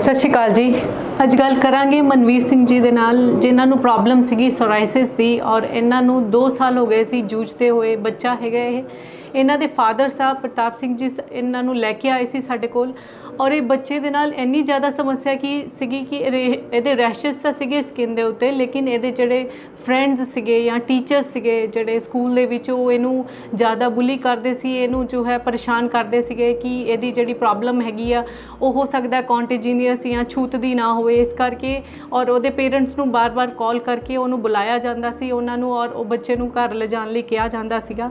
ਸਤਿ ਸ਼੍ਰੀ ਅਕਾਲ ਜੀ। ਅੱਜ ਗੱਲ ਕਰਾਂਗੇ ਮਨਵੀਰ ਸਿੰਘ ਜੀ ਦੇ ਨਾਲ, ਜਿਨ੍ਹਾਂ ਨੂੰ ਪ੍ਰੋਬਲਮ ਸੀਗੀ ਸੋਰਾਇਸਿਸ ਦੀ ਔਰ ਇਹਨਾਂ ਨੂੰ 2 ਸਾਲ ਹੋ ਗਏ ਸੀ ਜੂਝਦੇ ਹੋਏ ਬੱਚਾ ਹੈਗਾ ਇਹ। ਇਹਨਾਂ ਦੇ ਫਾਦਰ ਸਾਹਿਬ ਪ੍ਰਤਾਪ ਸਿੰਘ ਜੀ ਸ- ਇਹਨਾਂ ਨੂੰ ਲੈ ਕੇ ਆਏ ਸੀ ਸਾਡੇ ਕੋਲ ਔਰ ਇਹ ਬੱਚੇ ਦੇ ਨਾਲ ਇੰਨੀ ਜ਼ਿਆਦਾ ਸਮੱਸਿਆ ਕੀ ਸੀਗੀ ਕਿ ਇਹਦੇ- ਇਹਦੇ ਰੈਸ਼ਸ ਤਾਂ ਸੀਗੇ ਸਕਿਨ ਦੇ ਉੱਤੇ, ਲੇਕਿਨ ਇਹਦੇ ਜਿਹੜੇ ਫਰੈਂਡਸ ਸੀਗੇ ਜਾਂ ਟੀਚਰ ਸੀਗੇ ਜਿਹੜੇ ਸਕੂਲ ਦੇ ਵਿੱਚ, ਉਹ ਇਹਨੂੰ ਜ਼ਿਆਦਾ ਬੁਲੀ ਕਰਦੇ ਸੀ, ਇਹਨੂੰ ਜੋ ਹੈ ਪਰੇਸ਼ਾਨ ਕਰਦੇ ਸੀਗੇ ਕਿ ਇਹਦੀ ਜਿਹੜੀ ਪ੍ਰੋਬਲਮ ਹੈਗੀ ਆ, ਉਹ ਹੋ ਸਕਦਾ ਕੰਟੀਜੀਨੀਅਸ ਜਾਂ ਛੂਤਦੀ ਨਾ ਹੋਵੇ। ਇਸ ਕਰਕੇ ਔਰ ਉਹਦੇ ਪੇਰੈਂਟਸ ਨੂੰ ਬਾਰ-ਬਾਰ ਕਾਲ ਕਰਕੇ ਉਹਨੂੰ ਬੁਲਾਇਆ ਜਾਂਦਾ ਸੀ ਉਹਨਾਂ ਨੂੰ ਔਰ ਉਹ ਬੱਚੇ ਨੂੰ ਘਰ ਲਿਜਾਣ ਲਈ ਕਿਹਾ ਜਾਂਦਾ ਸੀਗਾ।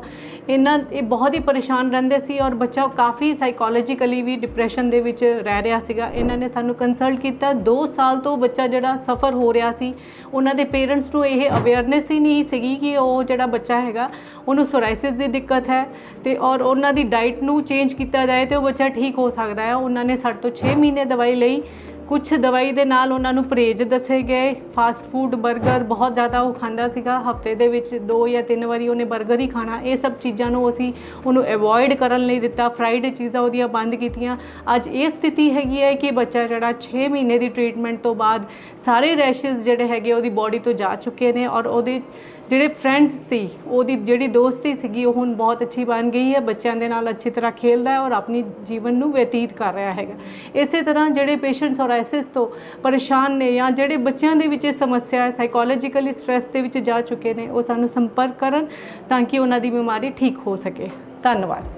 ਇਹਨਾਂ ਇਹ ਬਹੁਤ ਹੀ ਪਰੇਸ਼ਾਨ ਰਹਿੰਦੇ ਸੀ ਔਰ ਬੱਚਾ ਕਾਫੀ ਸਾਈਕੋਲੋਜੀਕਲੀ ਵੀ ਡਿਪਰੈਸ਼ਨ ਦੇ ਵਿੱਚ ਰਹਿ ਰਿਹਾ ਸੀਗਾ। ਇਹਨਾਂ ਨੇ ਸਾਨੂੰ ਕੰਸਲਟ ਕੀਤਾ। 2 ਸਾਲ ਤੋਂ ਬੱਚਾ ਜਿਹੜਾ ਸਫਰ ਹੋ ਰਿਹਾ ਸੀ, ਉਹਨਾਂ ਦੇ ਪੇਰੈਂਟਸ ਨੂੰ ਇਹ ਅਵੇਅਰਨੈਸ ਹੀ ਨਹੀਂ ਸੀਗੀ ਕਿ ਉਹ ਜਿਹੜਾ ਬੱਚਾ ਹੈਗਾ, ਉਹਨੂੰ ਸੋਰਾਇਸਿਸ ਦੀ ਦਿੱਕਤ ਹੈ ਤੇ ਔਰ ਉਹਨਾਂ ਦੀ ਡਾਈਟ ਨੂੰ ਚੇਂਜ ਕੀਤਾ ਜਾਏ ਤੇ ਉਹ ਬੱਚਾ ਠੀਕ ਹੋ ਸਕਦਾ ਹੈ। ਉਹਨਾਂ ਨੇ ਸਾਡੇ ਤੋਂ 6 ਮਹੀਨੇ ਦਵਾਈ ਲਈ ਕੁਝ ਦਵਾਈ ਦੇ ਨਾਲ ਉਹਨਾਂ ਨੂੰ ਪਰਹੇਜ਼ ਦੱਸੇ ਗਏ। ਫਾਸਟ ਫੂਡ 버ਗਰ ਬਹੁਤ ਜ਼ਿਆਦਾ ਉਹ ਖਾਂਦਾ ਸੀਗਾ। ਹਫ਼ਤੇ ਦੇ ਵਿੱਚ ਦੋ ਜਾਂ ਤਿੰਨ ਵਾਰੀ ਉਹਨੇ 버ਗਰ ਹੀ ਖਾਣਾ। ਇਹ ਸਭ ਚੀਜ਼ਾਂ ਨੂੰ ਅਸੀਂ ਉਹਨੂੰ ਅਵੋਇਡ ਕਰਨ ਲਈ ਦਿੱਤਾ। ਫਰਾਈਡ ਚੀਜ਼ਾਂ ਉਹਦੀਆਂ ਬੰਦ ਕੀਤੀਆਂ। ਅੱਜ ਇਹ ਸਥਿਤੀ ਹੈਗੀ ਹੈ ਕਿ ਬੱਚਾ ਜਿਹੜਾ 6 ਮਹੀਨੇ ਦੀ ਟ੍ਰੀਟਮੈਂਟ ਤੋਂ ਬਾਅਦ ਸਾਰੇ ਰੈਸ਼ਸ ਜਿਹੜੇ ਹੈਗੇ ਉਹਦੀ ਬਾਡੀ ਤੋਂ ਜਾ ਚੁੱਕੇ ਨੇ ਔਰ ਉਹਦੇ ਜਿਹੜੇ ਫਰੈਂਡਸ ਸੀ, ਉਹਦੀ ਜਿਹੜੀ ਦੋਸਤੀ ਸੀਗੀ, ਉਹ ਹੁਣ ਬਹੁਤ ਅੱਛੀ ਬਣ ਗਈ ਹੈ। ਬੱਚਿਆਂ ਦੇ ਨਾਲ ਅੱਛੀ ਤਰ੍ਹਾਂ ਖੇਲਦਾ ਹੈ ਔਰ ਆਪਣੀ ਜੀਵਨ ਨੂੰ ਬਤੀਤ ਕਰ ਰਿਹਾ ਹੈਗਾ। ਇਸੇ ਤਰ੍ਹਾਂ ਜਿਹੜੇ ਪੇਸ਼ੈਂਟਸ ਔਰ ਸੋਰਾਇਸਿਸ ਤੋਂ ਪਰੇਸ਼ਾਨ ਨੇ ਜਾਂ ਜਿਹੜੇ ਬੱਚਿਆਂ ਦੇ ਵਿੱਚ ਇਹ ਸਮੱਸਿਆ ਹੈ ਸਾਈਕੋਲੋਜੀਕਲੀ ਸਟ੍ਰੈਸ ਦੇ ਵਿੱਚ ਜਾ ਚੁੱਕੇ ਨੇ, ਉਹ ਸਾਨੂੰ ਸੰਪਰਕ ਕਰਨ ਤਾਂ ਕਿ ਉਹਨਾਂ ਦੀ ਬਿਮਾਰੀ ਠੀਕ ਹੋ ਸਕੇ। ਧੰਨਵਾਦ।